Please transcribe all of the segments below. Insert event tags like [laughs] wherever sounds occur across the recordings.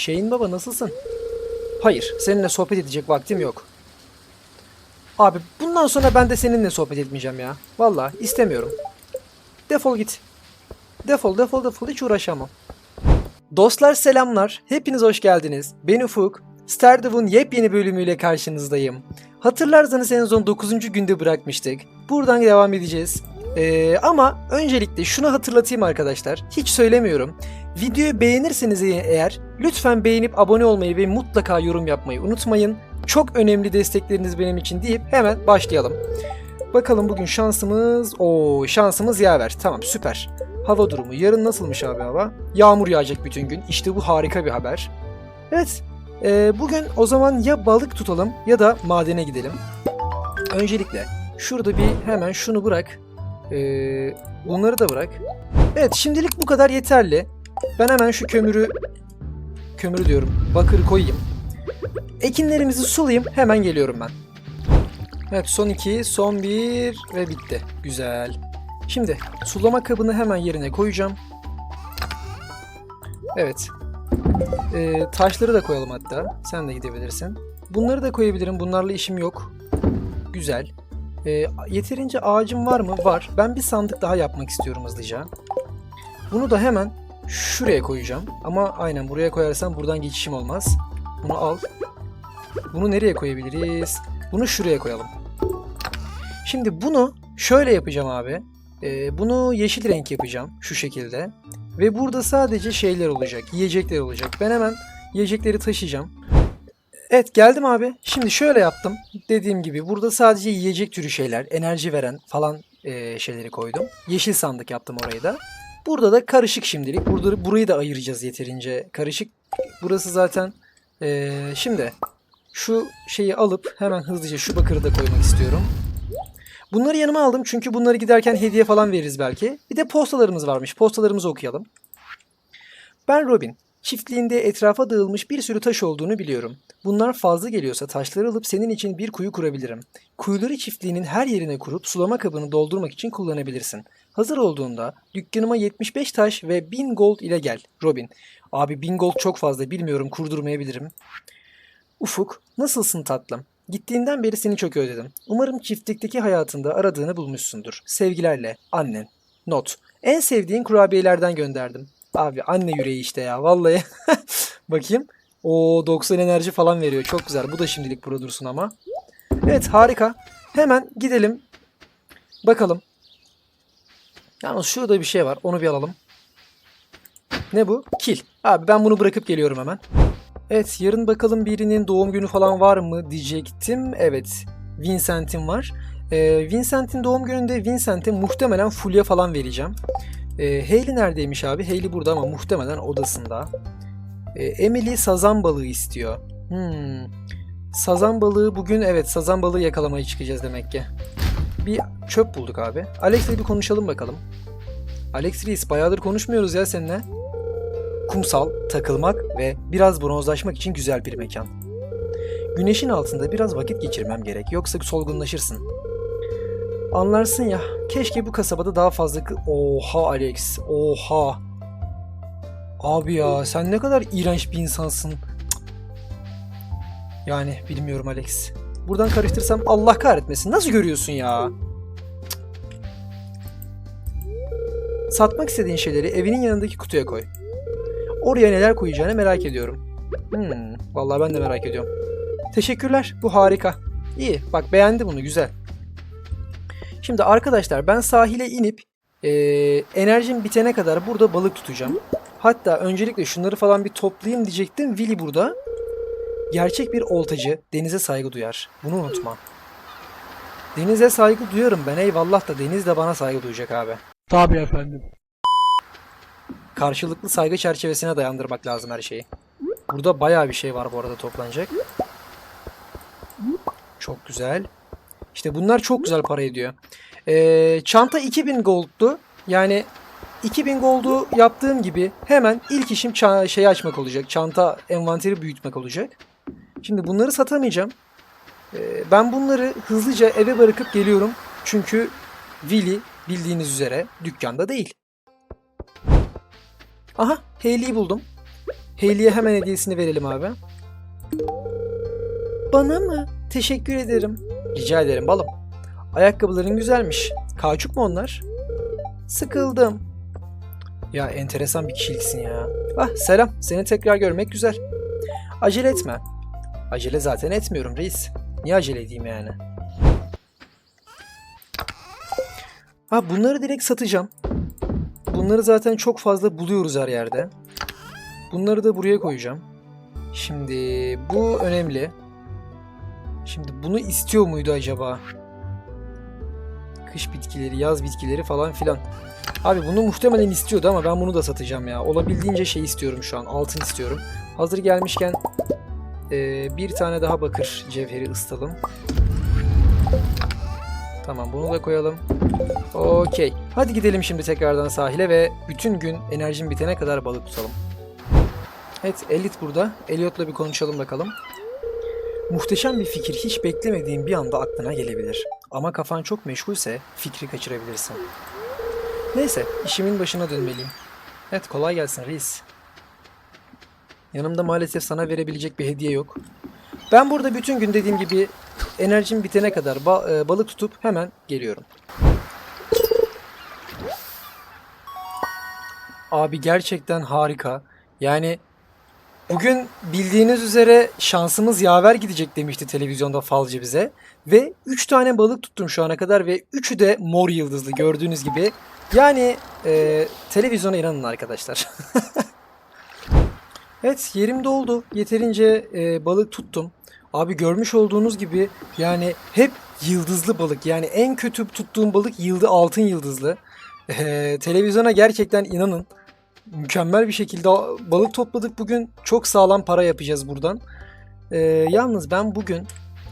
Şeyin baba nasılsın? Hayır, seninle sohbet edecek vaktim yok. Abi bundan sonra ben de seninle sohbet etmeyeceğim ya. Vallahi istemiyorum. Defol git. Defol defol defol hiç uğraşamam. Dostlar selamlar. Hepiniz hoş geldiniz. Ben Ufuk. Stardew'un yepyeni bölümüyle karşınızdayım. Hatırlarsanız en son 9. günde bırakmıştık. Buradan devam edeceğiz. Ee, ama öncelikle şunu hatırlatayım arkadaşlar. Hiç söylemiyorum. Videoyu beğenirseniz eğer lütfen beğenip abone olmayı ve mutlaka yorum yapmayı unutmayın. Çok önemli destekleriniz benim için deyip hemen başlayalım. Bakalım bugün şansımız... o şansımız yaver. Tamam süper. Hava durumu. Yarın nasılmış abi hava? Yağmur yağacak bütün gün. İşte bu harika bir haber. Evet. e, bugün o zaman ya balık tutalım ya da madene gidelim. Öncelikle şurada bir hemen şunu bırak. E, bunları da bırak. Evet şimdilik bu kadar yeterli. Ben hemen şu kömürü kömürü diyorum. Bakırı koyayım. Ekinlerimizi sulayayım. Hemen geliyorum ben. Evet son iki, son bir ve bitti. Güzel. Şimdi sulama kabını hemen yerine koyacağım. Evet. Ee, taşları da koyalım hatta. Sen de gidebilirsin. Bunları da koyabilirim. Bunlarla işim yok. Güzel. Ee, yeterince ağacım var mı? Var. Ben bir sandık daha yapmak istiyorum hızlıca. Bunu da hemen şuraya koyacağım. Ama aynen buraya koyarsam buradan geçişim olmaz. Bunu al. Bunu nereye koyabiliriz? Bunu şuraya koyalım. Şimdi bunu şöyle yapacağım abi. Ee, bunu yeşil renk yapacağım şu şekilde. Ve burada sadece şeyler olacak, yiyecekler olacak. Ben hemen yiyecekleri taşıyacağım. Evet geldim abi. Şimdi şöyle yaptım. Dediğim gibi burada sadece yiyecek türü şeyler, enerji veren falan e, şeyleri koydum. Yeşil sandık yaptım orayı da. Burada da karışık şimdilik. Burada burayı da ayıracağız yeterince karışık. Burası zaten e, şimdi şu şeyi alıp hemen hızlıca şu bakırı da koymak istiyorum. Bunları yanıma aldım çünkü bunları giderken hediye falan veririz belki. Bir de postalarımız varmış. Postalarımızı okuyalım. Ben Robin. Çiftliğinde etrafa dağılmış bir sürü taş olduğunu biliyorum. Bunlar fazla geliyorsa taşları alıp senin için bir kuyu kurabilirim. Kuyuları çiftliğinin her yerine kurup sulama kabını doldurmak için kullanabilirsin. Hazır olduğunda dükkanıma 75 taş ve 1000 gold ile gel. Robin. Abi 1000 gold çok fazla bilmiyorum kurdurmayabilirim. Ufuk, nasılsın tatlım? Gittiğinden beri seni çok özledim. Umarım çiftlikteki hayatında aradığını bulmuşsundur. Sevgilerle, annen. Not. En sevdiğin kurabiyelerden gönderdim. Abi anne yüreği işte ya vallahi. [laughs] Bakayım. O 90 enerji falan veriyor. Çok güzel. Bu da şimdilik burada dursun ama. Evet harika. Hemen gidelim. Bakalım. Yalnız şurada bir şey var. Onu bir alalım. Ne bu? Kil. Abi ben bunu bırakıp geliyorum hemen. Evet yarın bakalım birinin doğum günü falan var mı diyecektim. Evet Vincent'in var. Ee, Vincent'in doğum gününde Vincent'e muhtemelen Fulya falan vereceğim. Ee, Hayley neredeymiş abi? Hayley burada ama muhtemelen odasında. Ee, Emily sazan balığı istiyor. Hmm. Sazan balığı bugün evet sazan balığı yakalamaya çıkacağız demek ki. Bir çöp bulduk abi. Alex'le bir konuşalım bakalım. Alex Reis bayağıdır konuşmuyoruz ya seninle kumsal, takılmak ve biraz bronzlaşmak için güzel bir mekan. Güneşin altında biraz vakit geçirmem gerek yoksa solgunlaşırsın. Anlarsın ya, keşke bu kasabada daha fazla... Oha Alex, oha. Abi ya sen ne kadar iğrenç bir insansın. Yani bilmiyorum Alex. Buradan karıştırsam Allah kahretmesin. Nasıl görüyorsun ya? Satmak istediğin şeyleri evinin yanındaki kutuya koy. Oraya neler koyacağını merak ediyorum. Hmm, vallahi ben de merak ediyorum. Teşekkürler, bu harika. İyi, bak beğendi bunu, güzel. Şimdi arkadaşlar ben sahile inip eee enerjim bitene kadar burada balık tutacağım. Hatta öncelikle şunları falan bir toplayayım diyecektim. Willy burada. Gerçek bir oltacı denize saygı duyar. Bunu unutma. Denize saygı duyarım ben eyvallah da deniz de bana saygı duyacak abi. Tabii efendim. karşılıklı saygı çerçevesine dayandırmak lazım her şeyi. Burada bayağı bir şey var bu arada toplanacak. Çok güzel. İşte bunlar çok güzel para ediyor. Ee, çanta 2000 gold'tu. Yani 2000 gold'u yaptığım gibi hemen ilk işim şeyi açmak olacak. Çanta envanteri büyütmek olacak. Şimdi bunları satamayacağım. Ee, ben bunları hızlıca eve bırakıp geliyorum. Çünkü Willy bildiğiniz üzere dükkanda değil. Aha Hayley'i buldum. Hayley'e hemen hediyesini verelim abi. Bana mı? Teşekkür ederim. Rica ederim balım. Ayakkabıların güzelmiş. Kauçuk mu onlar? Sıkıldım. Ya enteresan bir kişiliksin ya. Ah selam. Seni tekrar görmek güzel. Acele etme. Acele zaten etmiyorum reis. Niye acele edeyim yani? Ha bunları direkt satacağım. Bunları zaten çok fazla buluyoruz her yerde. Bunları da buraya koyacağım. Şimdi bu önemli. Şimdi bunu istiyor muydu acaba? Kış bitkileri, yaz bitkileri falan filan. Abi bunu muhtemelen istiyordu ama ben bunu da satacağım ya. Olabildiğince şey istiyorum şu an. Altın istiyorum. Hazır gelmişken eee, bir tane daha bakır cevheri ısıtalım. Tamam bunu da koyalım. Okey. Hadi gidelim şimdi tekrardan sahile ve bütün gün enerjim bitene kadar balık tutalım. Evet Elliot burada. Elliot'la bir konuşalım bakalım. Muhteşem bir fikir hiç beklemediğin bir anda aklına gelebilir. Ama kafan çok meşgulse fikri kaçırabilirsin. Neyse işimin başına dönmeliyim. Evet kolay gelsin reis. Yanımda maalesef sana verebilecek bir hediye yok. Ben burada bütün gün dediğim gibi enerjim bitene kadar ba- e, balık tutup hemen geliyorum. Abi gerçekten harika. Yani bugün bildiğiniz üzere şansımız yaver gidecek demişti televizyonda falcı bize. Ve 3 tane balık tuttum şu ana kadar ve 3'ü de mor yıldızlı gördüğünüz gibi. Yani e, televizyona inanın arkadaşlar. [laughs] evet yerim doldu. Yeterince e, balık tuttum. Abi görmüş olduğunuz gibi yani hep yıldızlı balık. Yani en kötü tuttuğum balık yıldı altın yıldızlı. E, televizyona gerçekten inanın. Mükemmel bir şekilde balık topladık bugün. Çok sağlam para yapacağız buradan. E, yalnız ben bugün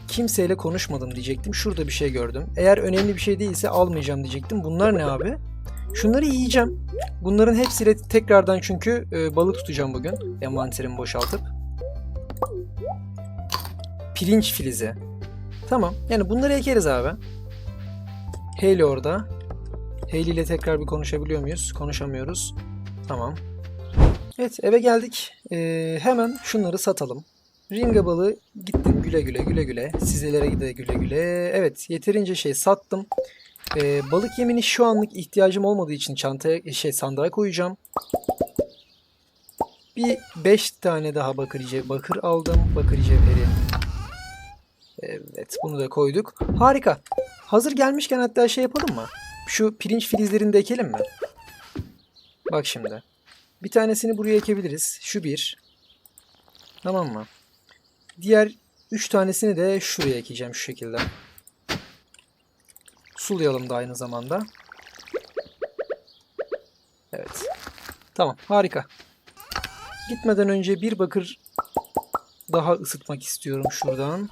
kimseyle konuşmadım diyecektim. Şurada bir şey gördüm. Eğer önemli bir şey değilse almayacağım diyecektim. Bunlar ne abi? Şunları yiyeceğim. Bunların hepsiyle tekrardan çünkü e, balık tutacağım bugün. Envanterimi boşaltıp. Pirinç filizi. Tamam. Yani bunları ekeriz abi. Hayley orada. Hayley ile tekrar bir konuşabiliyor muyuz? Konuşamıyoruz. Tamam. Evet eve geldik. Ee, hemen şunları satalım. Ringa balığı gittim güle güle güle güle. Sizelere de güle güle. Evet yeterince şey sattım. Ee, balık yemini şu anlık ihtiyacım olmadığı için çantaya şey sandığa koyacağım. Bir 5 tane daha bakır, ce- bakır aldım. Bakır cevheri. Evet bunu da koyduk. Harika. Hazır gelmişken hatta şey yapalım mı? Şu pirinç filizlerini de ekelim mi? Bak şimdi. Bir tanesini buraya ekebiliriz. Şu bir. Tamam mı? Diğer 3 tanesini de şuraya ekeceğim şu şekilde. Sulayalım da aynı zamanda. Evet. Tamam harika. Gitmeden önce bir bakır daha ısıtmak istiyorum şuradan.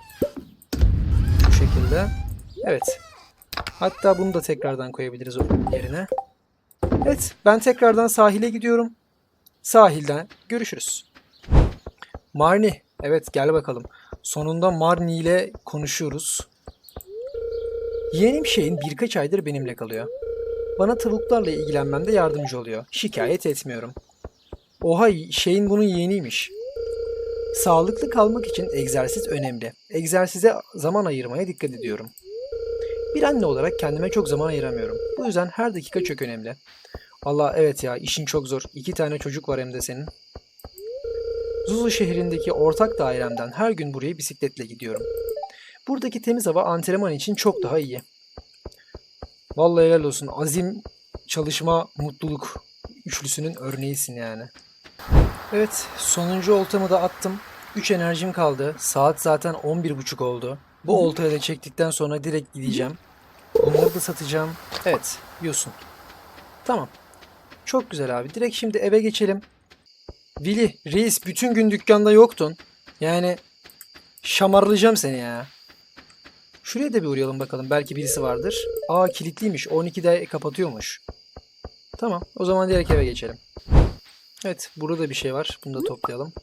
Şu şekilde. Evet. Hatta bunu da tekrardan koyabiliriz o yerine. Evet ben tekrardan sahile gidiyorum. Sahilden görüşürüz. Marni. Evet gel bakalım. Sonunda Marni ile konuşuyoruz. Yeğenim şeyin birkaç aydır benimle kalıyor. Bana tavuklarla ilgilenmemde yardımcı oluyor. Şikayet etmiyorum. Oha şeyin bunun yeğeniymiş. Sağlıklı kalmak için egzersiz önemli. Egzersize zaman ayırmaya dikkat ediyorum. Bir anne olarak kendime çok zaman ayıramıyorum. Bu yüzden her dakika çok önemli. Valla evet ya işin çok zor. İki tane çocuk var hem de senin. Zulu şehrindeki ortak dairemden her gün buraya bisikletle gidiyorum. Buradaki temiz hava antrenman için çok daha iyi. Vallahi helal olsun. Azim, çalışma, mutluluk üçlüsünün örneğisin yani. Evet, sonuncu oltamı da attım. 3 enerjim kaldı. Saat zaten 11.30 oldu. Bu oltayı da çektikten sonra direkt gideceğim. Bunları da satacağım. Evet, yosun. Tamam. Çok güzel abi. Direkt şimdi eve geçelim. Vili, reis bütün gün dükkanda yoktun. Yani şamarlayacağım seni ya. Şuraya da bir uğrayalım bakalım. Belki birisi vardır. Aa kilitliymiş. 12'de kapatıyormuş. Tamam. O zaman direkt eve geçelim. Evet. Burada da bir şey var. Bunu da toplayalım.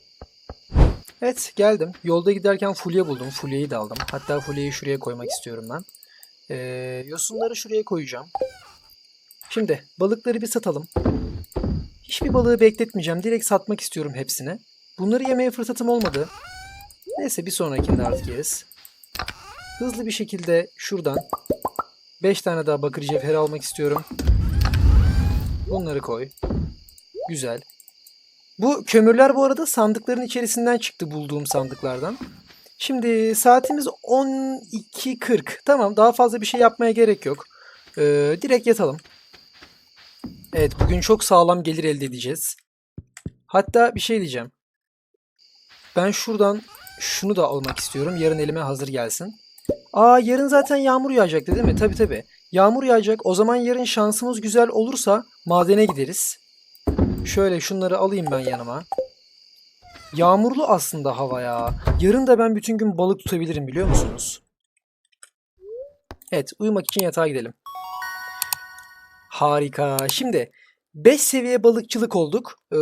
Evet. Geldim. Yolda giderken fulya buldum. Fulyayı da aldım. Hatta fulyayı şuraya koymak istiyorum ben. Ee, yosunları şuraya koyacağım. Şimdi balıkları bir satalım. Hiçbir balığı bekletmeyeceğim. Direkt satmak istiyorum hepsini. Bunları yemeye fırsatım olmadı. Neyse bir sonrakinde artık yeriz. Hızlı bir şekilde şuradan 5 tane daha bakır cevheri almak istiyorum. Bunları koy. Güzel. Bu kömürler bu arada sandıkların içerisinden çıktı bulduğum sandıklardan. Şimdi saatimiz 12.40. Tamam daha fazla bir şey yapmaya gerek yok. Ee, direkt yatalım. Evet bugün çok sağlam gelir elde edeceğiz. Hatta bir şey diyeceğim. Ben şuradan şunu da almak istiyorum. Yarın elime hazır gelsin. Aa yarın zaten yağmur yağacaktı değil mi? Tabii tabii. Yağmur yağacak. O zaman yarın şansımız güzel olursa madene gideriz. Şöyle şunları alayım ben yanıma. Yağmurlu aslında hava ya. Yarın da ben bütün gün balık tutabilirim biliyor musunuz? Evet uyumak için yatağa gidelim. Harika. Şimdi 5 seviye balıkçılık olduk. Ee,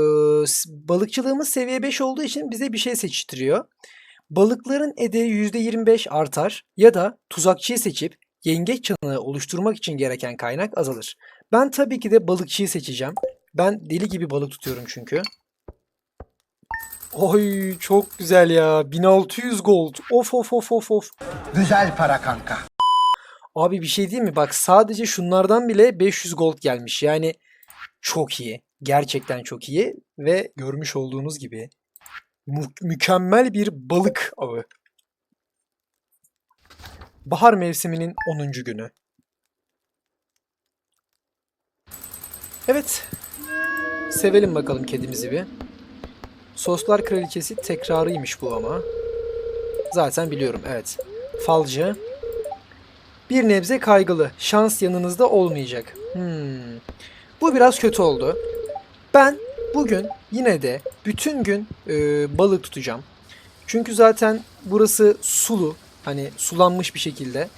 balıkçılığımız seviye 5 olduğu için bize bir şey seçtiriyor. Balıkların edeği %25 artar ya da tuzakçıyı seçip yengeç çanağı oluşturmak için gereken kaynak azalır. Ben tabii ki de balıkçıyı seçeceğim. Ben deli gibi balık tutuyorum çünkü. Oy çok güzel ya. 1600 gold. Of of of of of. Güzel para kanka. Abi bir şey değil mi? Bak sadece şunlardan bile 500 gold gelmiş. Yani çok iyi. Gerçekten çok iyi. Ve görmüş olduğunuz gibi mü- mükemmel bir balık avı. Bahar mevsiminin 10. günü. Evet. Sevelim bakalım kedimizi bir. Soslar kraliçesi tekrarıymış bu ama. Zaten biliyorum evet. Falcı. Bir nebze kaygılı. Şans yanınızda olmayacak. Hmm. Bu biraz kötü oldu. Ben bugün yine de bütün gün e, balık tutacağım. Çünkü zaten burası sulu. Hani sulanmış bir şekilde.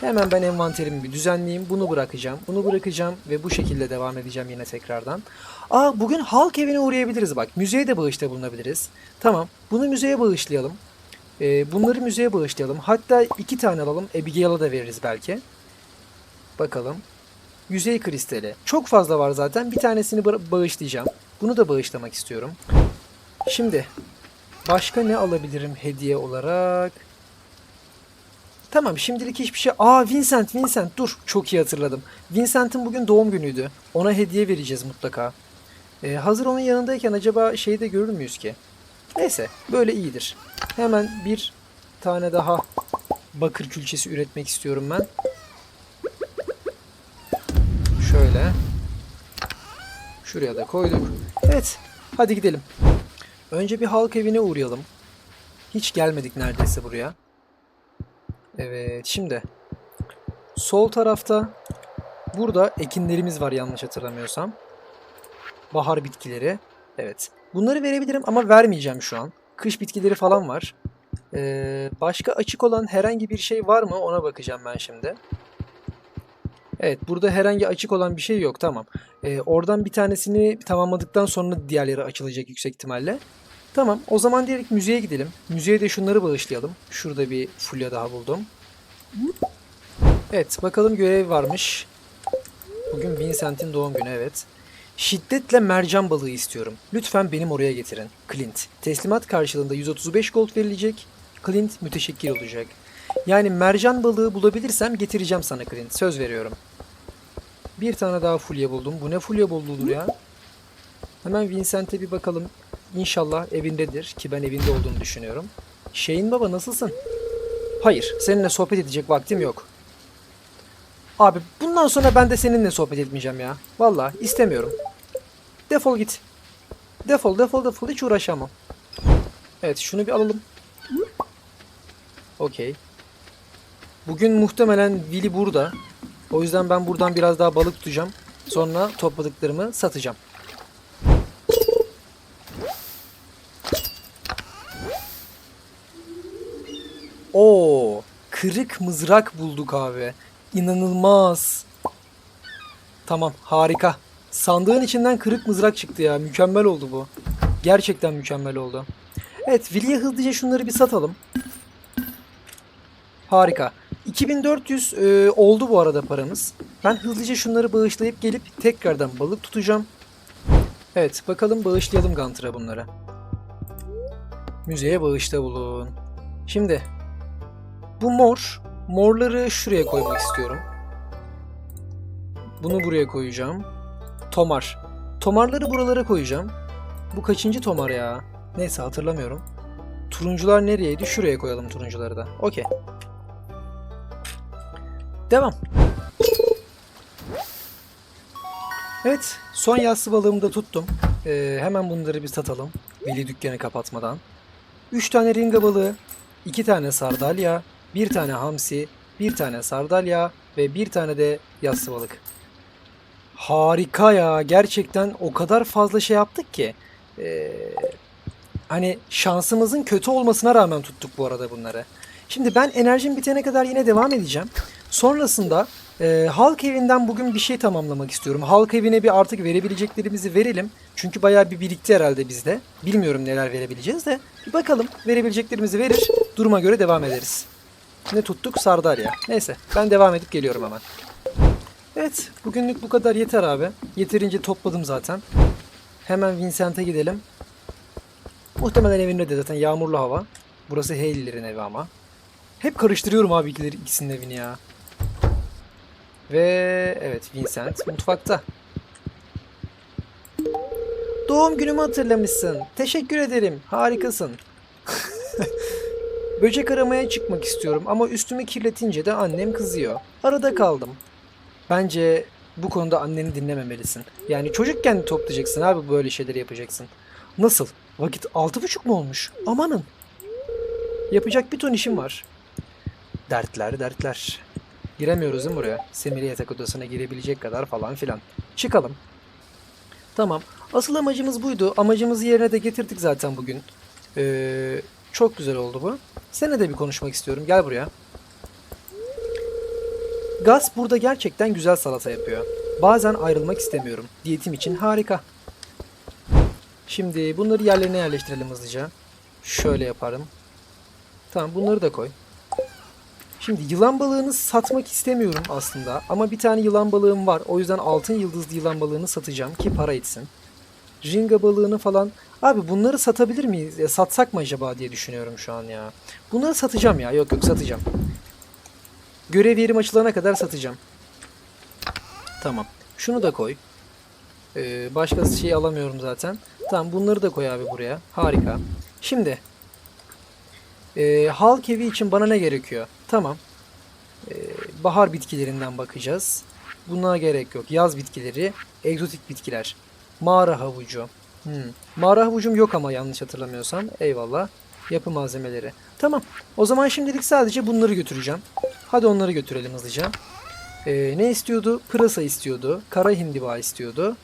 Hemen ben envanterimi bir düzenleyeyim. Bunu bırakacağım. Bunu bırakacağım ve bu şekilde devam edeceğim yine tekrardan. Aa bugün halk evine uğrayabiliriz bak. Müzeye de bağışta bulunabiliriz. Tamam. Bunu müzeye bağışlayalım. Ee, bunları müzeye bağışlayalım. Hatta iki tane alalım. Abigail'a da veririz belki. Bakalım. Yüzey kristali. Çok fazla var zaten. Bir tanesini ba- bağışlayacağım. Bunu da bağışlamak istiyorum. Şimdi başka ne alabilirim hediye olarak? Tamam şimdilik hiçbir şey... Aa Vincent, Vincent dur. Çok iyi hatırladım. Vincent'in bugün doğum günüydü. Ona hediye vereceğiz mutlaka. Ee, hazır onun yanındayken acaba şeyi de görür müyüz ki? Neyse böyle iyidir. Hemen bir tane daha bakır külçesi üretmek istiyorum ben. Şöyle. Şuraya da koyduk. Evet hadi gidelim. Önce bir halk evine uğrayalım. Hiç gelmedik neredeyse buraya. Evet şimdi sol tarafta burada ekinlerimiz var yanlış hatırlamıyorsam. Bahar bitkileri. Evet. Bunları verebilirim ama vermeyeceğim şu an. Kış bitkileri falan var. Ee, başka açık olan herhangi bir şey var mı ona bakacağım ben şimdi. Evet burada herhangi açık olan bir şey yok tamam. Ee, oradan bir tanesini tamamladıktan sonra diğerleri açılacak yüksek ihtimalle. Tamam o zaman direkt müzeye gidelim. Müzeye de şunları bağışlayalım. Şurada bir fulya daha buldum. Evet bakalım görev varmış. Bugün Vincent'in doğum günü evet. Şiddetle mercan balığı istiyorum. Lütfen benim oraya getirin. Clint. Teslimat karşılığında 135 gold verilecek. Clint müteşekkir olacak. Yani mercan balığı bulabilirsem getireceğim sana Clint. Söz veriyorum. Bir tane daha fulya buldum. Bu ne fulya bolluğudur ya? Hemen Vincent'e bir bakalım. İnşallah evindedir ki ben evinde olduğunu düşünüyorum. Şeyin baba nasılsın? Hayır, seninle sohbet edecek vaktim yok. Abi bundan sonra ben de seninle sohbet etmeyeceğim ya. Vallahi istemiyorum. Defol git. Defol defol defol hiç uğraşamam. Evet şunu bir alalım. Okey. Bugün muhtemelen Willy burada. O yüzden ben buradan biraz daha balık tutacağım. Sonra topladıklarımı satacağım. Oo, kırık mızrak bulduk abi. İnanılmaz. Tamam, harika. Sandığın içinden kırık mızrak çıktı ya. Mükemmel oldu bu. Gerçekten mükemmel oldu. Evet, Willy'e hızlıca şunları bir satalım. Harika. 2400 e, oldu bu arada paramız. Ben hızlıca şunları bağışlayıp gelip tekrardan balık tutacağım. Evet, bakalım bağışlayalım Gunter'a bunları. Müzeye bağışta bulun. Şimdi bu mor. Morları şuraya koymak istiyorum. Bunu buraya koyacağım. Tomar. Tomarları buralara koyacağım. Bu kaçıncı tomar ya? Neyse hatırlamıyorum. Turuncular nereyeydi? Şuraya koyalım turuncuları da. Okey. Devam. Evet, son yassı balığımı da tuttum. Ee, hemen bunları bir satalım. Veli dükkanı kapatmadan. 3 tane ringa balığı, 2 tane sardalya, 1 tane hamsi, 1 tane sardalya ve 1 tane de yassı balık. Harika ya. Gerçekten o kadar fazla şey yaptık ki. Ee, hani şansımızın kötü olmasına rağmen tuttuk bu arada bunları. Şimdi ben enerjim bitene kadar yine devam edeceğim. Sonrasında e, halk evinden bugün bir şey tamamlamak istiyorum. Halk evine bir artık verebileceklerimizi verelim. Çünkü bayağı bir birikti herhalde bizde. Bilmiyorum neler verebileceğiz de. Bir bakalım verebileceklerimizi verir. Duruma göre devam ederiz. Ne tuttuk? Sardalya. Neyse ben devam edip geliyorum hemen. Evet bugünlük bu kadar yeter abi. Yeterince topladım zaten. Hemen Vincent'e gidelim. Muhtemelen evinde de zaten yağmurlu hava. Burası Haley'lerin evi ama. Hep karıştırıyorum abi ikileri, ikisinin evini ya. Ve evet Vincent mutfakta. Doğum günümü hatırlamışsın. Teşekkür ederim. Harikasın. [laughs] Böcek aramaya çıkmak istiyorum ama üstümü kirletince de annem kızıyor. Arada kaldım. Bence bu konuda anneni dinlememelisin. Yani çocukken toplayacaksın abi böyle şeyleri yapacaksın. Nasıl? Vakit altı buçuk mu olmuş? Amanın. Yapacak bir ton işim var. Dertler dertler. Giremiyoruz değil mi buraya? Semire yatak odasına girebilecek kadar falan filan. Çıkalım. Tamam. Asıl amacımız buydu. Amacımızı yerine de getirdik zaten bugün. Ee, çok güzel oldu bu. Seninle de bir konuşmak istiyorum. Gel buraya. Gus burada gerçekten güzel salata yapıyor. Bazen ayrılmak istemiyorum. Diyetim için harika. Şimdi bunları yerlerine yerleştirelim hızlıca. Şöyle yaparım. Tamam bunları da koy. Şimdi yılan balığını satmak istemiyorum aslında. Ama bir tane yılan balığım var. O yüzden altın yıldızlı yılan balığını satacağım ki para etsin. Ringa balığını falan. Abi bunları satabilir miyiz? Ya satsak mı acaba diye düşünüyorum şu an ya. Bunları satacağım ya. Yok yok satacağım. Görev yerim açılana kadar satacağım. Tamam. Şunu da koy. Ee, başka şey alamıyorum zaten. Tamam bunları da koy abi buraya. Harika. Şimdi ee, halk evi için bana ne gerekiyor? Tamam. Ee, bahar bitkilerinden bakacağız. Buna gerek yok. Yaz bitkileri, egzotik bitkiler. Mağara havucu. Hmm. Mağara havucum yok ama yanlış hatırlamıyorsam. Eyvallah. Yapı malzemeleri. Tamam. O zaman şimdilik sadece bunları götüreceğim. Hadi onları götürelim hızlıca. Ee, ne istiyordu? Pırasa istiyordu. Kara hindiba istiyordu.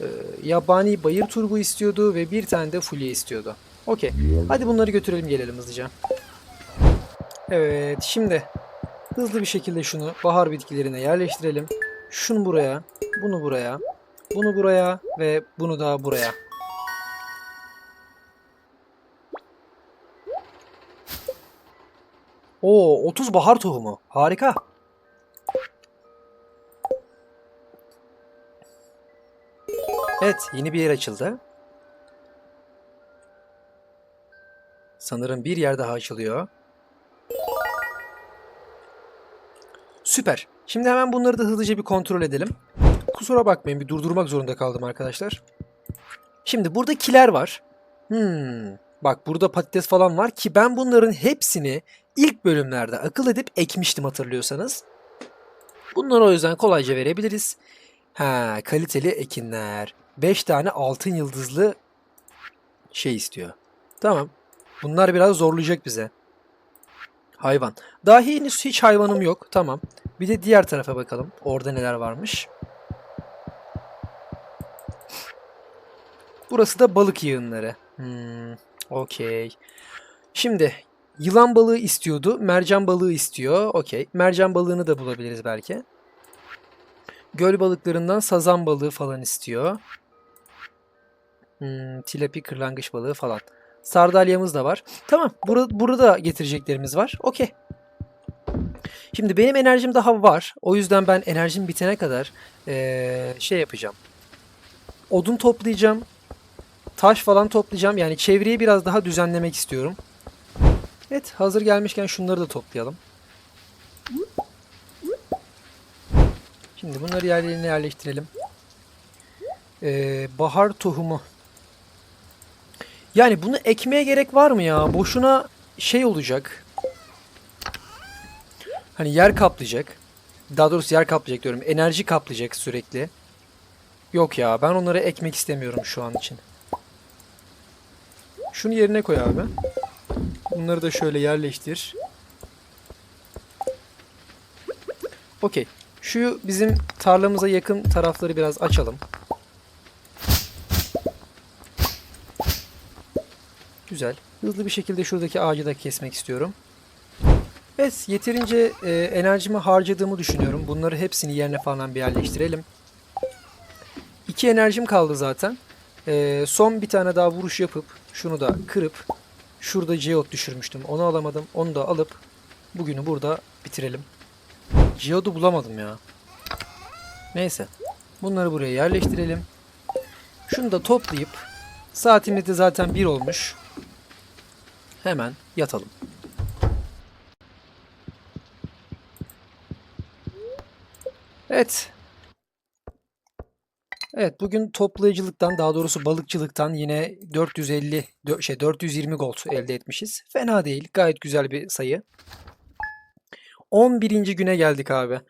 Ee, yabani bayır turbu istiyordu ve bir tane de fulye istiyordu. Okey. Hadi bunları götürelim gelelim hızlıca. Evet şimdi hızlı bir şekilde şunu bahar bitkilerine yerleştirelim. Şunu buraya, bunu buraya, bunu buraya ve bunu da buraya. Oo 30 bahar tohumu. Harika. Evet yeni bir yer açıldı. Sanırım bir yer daha açılıyor. Süper. Şimdi hemen bunları da hızlıca bir kontrol edelim. Kusura bakmayın bir durdurmak zorunda kaldım arkadaşlar. Şimdi burada kiler var. Hmm. Bak burada patates falan var ki ben bunların hepsini ilk bölümlerde akıl edip ekmiştim hatırlıyorsanız. Bunları o yüzden kolayca verebiliriz. Ha, kaliteli ekinler. 5 tane altın yıldızlı şey istiyor. Tamam. Bunlar biraz zorlayacak bize. Hayvan. Dahi henüz hiç hayvanım yok. Tamam. Bir de diğer tarafa bakalım. Orada neler varmış. Burası da balık yığınları. Hmm, Okey. Şimdi yılan balığı istiyordu. Mercan balığı istiyor. Okey. Mercan balığını da bulabiliriz belki. Göl balıklarından sazan balığı falan istiyor. Hmm, tilapi kırlangıç balığı falan. Sardalyamız da var. Tamam. Burada, burada getireceklerimiz var. Okey. Şimdi benim enerjim daha var. O yüzden ben enerjim bitene kadar ee, şey yapacağım. Odun toplayacağım. Taş falan toplayacağım. Yani çevreyi biraz daha düzenlemek istiyorum. Evet hazır gelmişken şunları da toplayalım. Şimdi bunları yerlerine yerleştirelim. Ee, bahar tohumu. Yani bunu ekmeye gerek var mı ya? Boşuna şey olacak. Hani yer kaplayacak. Daha doğrusu yer kaplayacak diyorum. Enerji kaplayacak sürekli. Yok ya ben onları ekmek istemiyorum şu an için. Şunu yerine koy abi. Bunları da şöyle yerleştir. Okey. Şu bizim tarlamıza yakın tarafları biraz açalım. Güzel. Hızlı bir şekilde şuradaki ağacı da kesmek istiyorum. Evet, yeterince e, enerjimi harcadığımı düşünüyorum. Bunları hepsini yerine falan bir yerleştirelim. İki enerjim kaldı zaten. E, son bir tane daha vuruş yapıp şunu da kırıp şurada geode düşürmüştüm. Onu alamadım. Onu da alıp bugünü burada bitirelim. Geode'u bulamadım ya. Neyse. Bunları buraya yerleştirelim. Şunu da toplayıp saatimiz de zaten bir olmuş. Hemen yatalım. Evet. Evet bugün toplayıcılıktan daha doğrusu balıkçılıktan yine 450 dö- şey 420 gold elde etmişiz. Fena değil. Gayet güzel bir sayı. 11. güne geldik abi.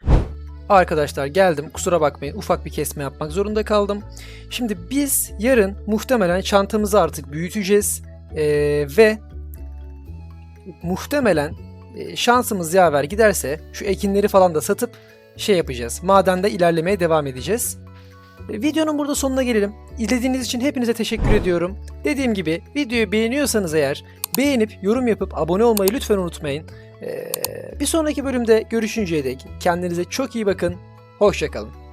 Arkadaşlar geldim kusura bakmayın ufak bir kesme yapmak zorunda kaldım. Şimdi biz yarın muhtemelen çantamızı artık büyüteceğiz Ee, ve muhtemelen e, şansımız yaver giderse şu ekinleri falan da satıp şey yapacağız. Madende ilerlemeye devam edeceğiz. Videonun burada sonuna gelelim. İzlediğiniz için hepinize teşekkür ediyorum. Dediğim gibi videoyu beğeniyorsanız eğer beğenip yorum yapıp abone olmayı lütfen unutmayın. Ee, bir sonraki bölümde görüşünceye dek kendinize çok iyi bakın. Hoşçakalın.